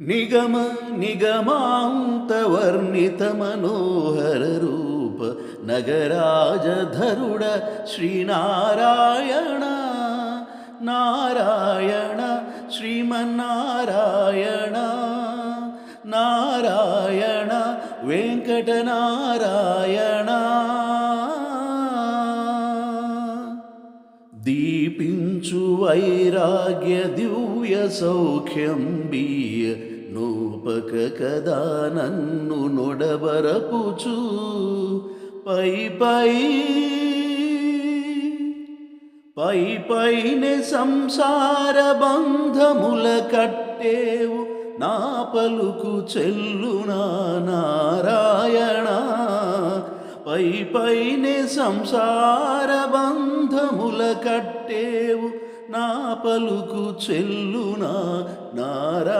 ನಿಗಮ ನಿಗಮಾಂತವರ್ಣಿತ ಮನೋಹರ ರೂಪ ನಗರಾಜಧರುಡ ಶ್ರೀನಾರಾಯಣ ನಾರಾಯಣ ಶ್ರೀಮನ್ನಾರಾಯಣ ನಾರಾಯಣ ವೆಂಕಟನಾರಾಯಣ దీపించు వైరాగ్య దివ్య సౌఖ్యం బియ నూపక కదా నన్ను నొడబరపుచు. పై పై పై పైనే సంసార బంధముల కట్టేవు. నా పలుకు చెల్లునా నారాయణ. పై పైనే సంసార కట్టేవు నా పలుకు చెల్లునా నారా